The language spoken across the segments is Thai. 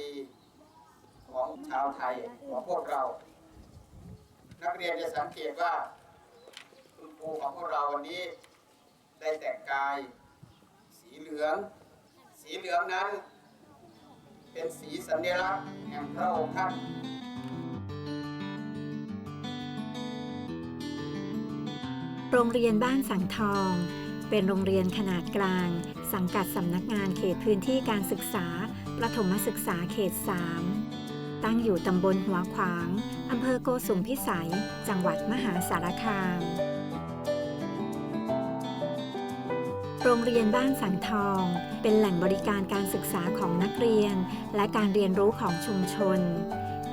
ดีของชาวไทยของพวกเรา นักเรียนจะสังเกตว่าคุณครูของพวกเราวันนี้ ได้แต่งกาย สีเหลือง สีเหลืองนั้น เป็นสีสัญลักษณ์แห่งพระองค์ท่านโรงเรียนบ้านสังทอง เป็นโรงเรียนขนาดกลาง สังกัดสำนักงานเขตพื้นที่การศึกษา ประถมศึกษาเขต 3 ตั้งอยู่ตำบลหัวขวาง อำเภอโกสุมพิสัย จังหวัดมหาสารคาม โรงเรียนบ้านสังทอง เป็นแหล่งบริการการศึกษาของนักเรียน และการเรียนรู้ของชุมชน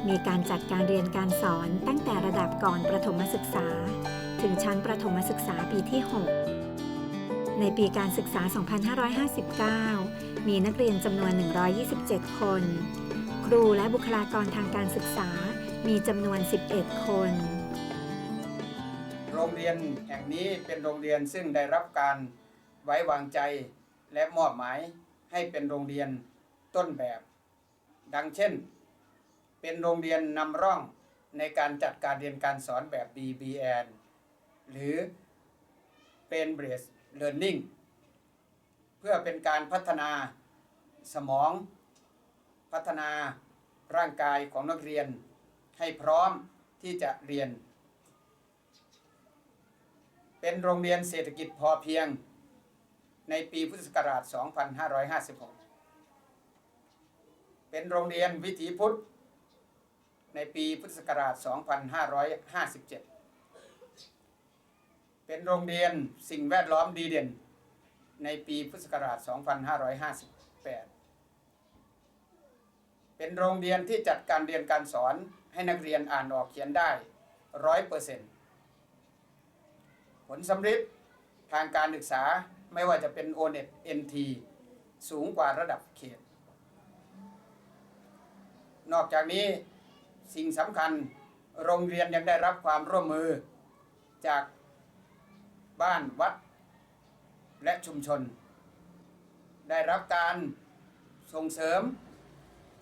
มีการจัดการเรียนการสอนตั้งแต่ระดับก่อนประถมศึกษา ถึงชั้นประถมศึกษาปีที่ 6 ในปีการศึกษา 2559 มีนักเรียนจำนวน 127 คน ครูและบุคลากรทางการศึกษา มีจำนวน 11 คน โรงเรียนแห่งนี้เป็นโรงเรียนซึ่งได้รับการไว้วางใจและมอบหมายให้เป็นโรงเรียนต้นแบบ ดังเช่น เป็นโรงเรียนนำร่องในการจัดการเรียนการสอนแบบ BBN หรือ เป็น Brace Learning เพื่อเป็นการพัฒนาสมอง พัฒนาร่างกายของนักเรียน ให้พร้อมที่จะเรียน เป็นโรงเรียนเศรษฐกิจพอเพียง ในปีพุทธศักราช 2556 เป็นโรงเรียนวิถีพุทธ ในปีพุทธศักราช 2557 เป็นโรงเรียนสิ่งแวดล้อมดีเด่น ในปีพุทธศักราช 2558 เป็นโรงเรียนที่จัดการเรียนการสอนให้นักเรียนอ่านออกเขียนได้ร้อยเปอร์เซ็นต์ผลสำเร็จทางการศึกษาไม่ว่าจะเป็น o n e t NT สูงกว่าระดับเขต นอกจากนี้สิ่งสำคัญโรงเรียนยังได้รับความร่วมมือจากบ้านวัด และชุมชน ได้รับการส่งเสริม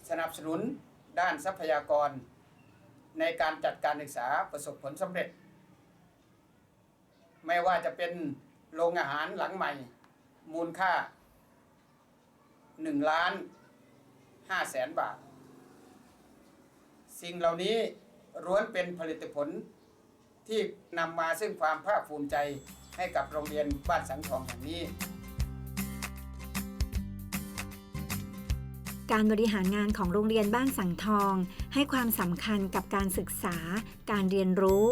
สนับสนุนด้านทรัพยากร ในการจัดการศึกษาประสบผลสำเร็จ ไม่ว่าจะเป็นโรงอาหารหลังใหม่ มูลค่า1ล้าน5แสนบาท สิ่งเหล่านี้ล้วนเป็นผลิตผล ที่นำมาซึ่งความภาคภูมิใจให้กับโรงเรียนบ้านสังทองแห่งนี้การบริหารงานของโรงเรียนบ้านสังทอง ให้ความสำคัญกับการศึกษา การเรียนรู้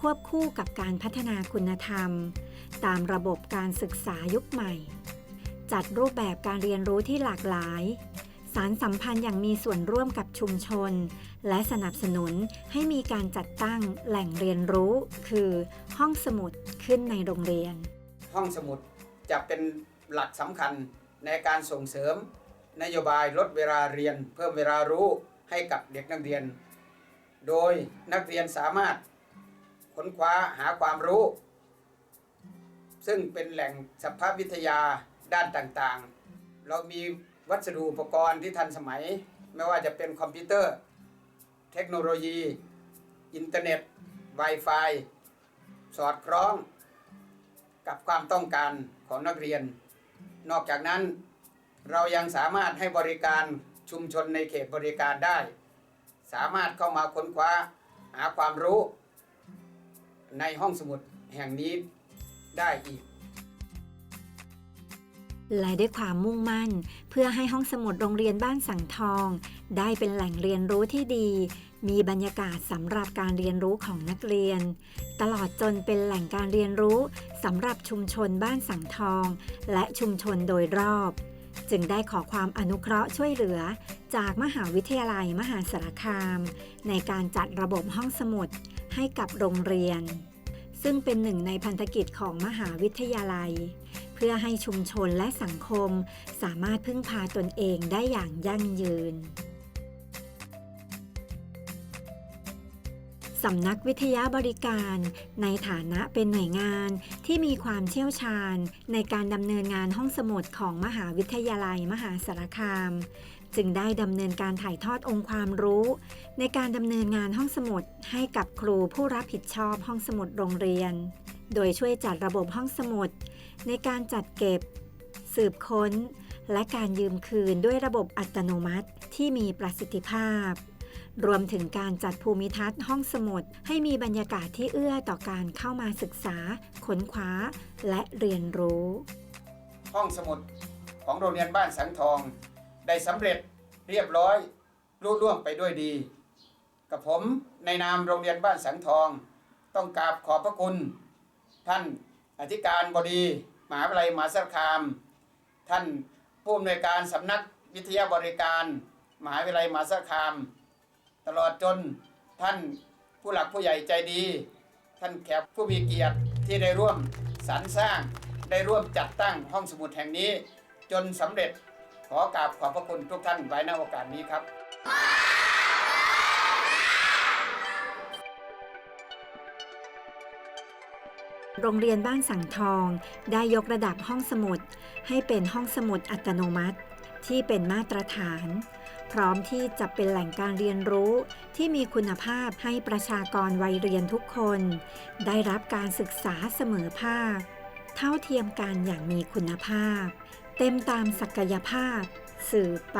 ควบคู่กับการพัฒนาคุณธรรม ตามระบบการศึกษายุคใหม่ จัดรูปแบบการเรียนรู้ที่หลากหลาย สารสัมพันธ์อย่างมีส่วนร่วมกับชุมชน และสนับสนุนให้มีการจัดตั้งแหล่งเรียนรู้ คือห้องสมุดขึ้นในโรงเรียน ห้องสมุดจะเป็นหลักสำคัญในการส่งเสริม นโยบายลดเวลาเรียน เพิ่มเวลารู้ให้กับเด็กนักเรียน โดยนักเรียนสามารถค้นคว้าหาความรู้ ซึ่งเป็นแหล่งสภาพวิทยาด้านต่างๆ เรามี วัสดุอุปกรณ์ที่ทันสมัย ไม่ว่าจะเป็นคอมพิวเตอร์ เทคโนโลยี อินเทอร์เน็ต Wi-Fi สอดคล้อง กับความต้องการของนักเรียน นอกจากนั้นเรายังสามารถให้บริการชุมชนในเขตบริการได้ สามารถเข้ามาค้นคว้าหาความรู้ ในห้องสมุดแห่งนี้ได้อีก และด้วยความมุ่งมั่น เพื่อให้ห้องสมุดโรงเรียนบ้านสังทอง ได้เป็นแหล่งเรียนรู้ที่ดี มีบรรยากาศสำหรับการเรียนรู้ของนักเรียน ตลอดจนเป็นแหล่งการเรียนรู้สำหรับชุมชนบ้านสังทอง และชุมชนโดยรอบ จึงได้ขอความอนุเคราะห์ช่วยเหลือ จากมหาวิทยาลัยมหาสารคาม ในการจัดระบบห้องสมุดให้กับโรงเรียน ซึ่งเป็นหนึ่งในพันธกิจของมหาวิทยาลัย เพื่อให้ชุมชนและสังคม สามารถพึ่งพาตนเองได้อย่างยั่งยืนสำนักวิทยาบริการ ในฐานะเป็นหน่วยงานที่มีความเชี่ยวชาญ ในการดำเนินงานห้องสมุดของมหาวิทยาลัยมหาสารคาม จึงได้ดำเนินการถ่ายทอดองค์ความรู้ ในการดำเนินงานห้องสมุดให้กับครูผู้รับผิดชอบห้องสมุดโรงเรียน โดยช่วยจัดระบบห้องสมุด ในการจัดเก็บ สืบค้น และการยืมคืนด้วยระบบอัตโนมัติที่มีประสิทธิภาพ รวมถึงการจัดภูมิทัศน์ห้องสมุด ให้มีบรรยากาศที่เอื้อต่อการเข้ามาศึกษา ค้นคว้า และเรียนรู้ ห้องสมุดของโรงเรียนบ้านสังทอง ได้สำเร็จเรียบร้อยรุ่ล่วงไปด้วยดี กับผมในนามโรงเรียนบ้านสังทอง ต้องกราบขอบพระคุณ ท่านอธิการบดีมหาวิทยาลัยมหาสารคาม ท่านผู้อำนวยการสำนักวิทยาบริการ มหาวิทยาลัยมหาสารคาม ตลอดจนท่านผู้หลักผู้ใหญ่ใจดี ท่านแขกผู้มีเกียรติที่ได้ร่วมสรรสร้างได้ร่วมจัดตั้งห้องสมุดแห่งนี้ จนสำเร็จขอกราบขอบพระคุณทุกท่านไว้ในโอกาสนี้ครับ โรงเรียนบ้านสังทอง ได้ยกระดับห้องสมุด ให้เป็นห้องสมุดอัตโนมัติ ที่เป็นมาตรฐาน พร้อมที่จะเป็นแหล่งการเรียนรู้ที่มีคุณภาพให้ประชากรวัยเรียนทุกคน ได้รับการศึกษาเสมอภาค เท่าเทียมกันอย่างมีคุณภาพ เต็มตามศักยภาพ สื่อไป